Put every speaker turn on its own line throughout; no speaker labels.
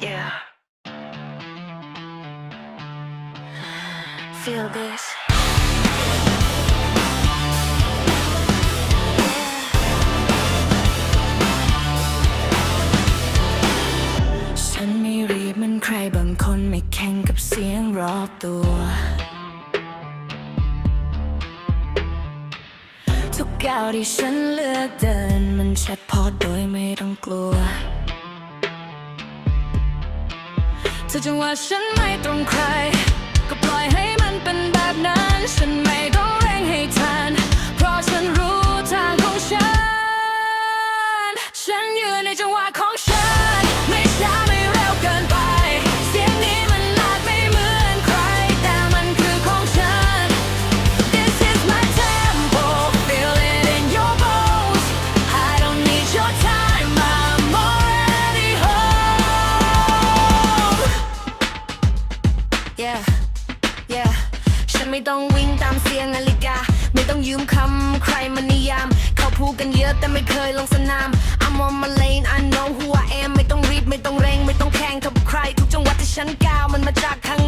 Yeah. Feel this. ฉันไม่รีบเหมันใครบางคนไม่แข่งกับเสียงรอบตัว ทุกก้าวที่ฉันเลือกเดินมันแค่พอโดยไม่ต้องกลัว 此间我想 I don't cry。Yeah. ฉันไม่ต้องวิ่งตามเสียงนาฬิกา ไม่ต้องยืมคำใครมานิยาม เขาพูดกันเยอะแต่ไม่เคยลงสนาม I'm on my lane I know who I am ไม่ต้องรีบไม่ต้องเร่ง ไม่ต้องแข่งกับใคร ทุกจังหวะที่ฉันก้าวมันมาจากข้าง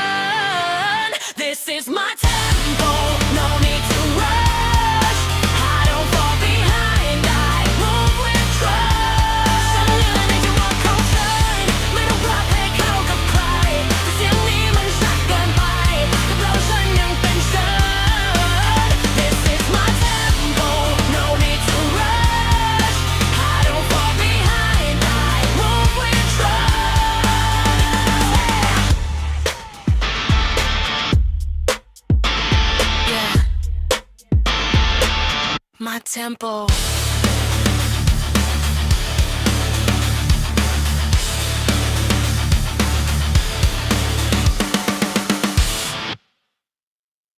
My tempo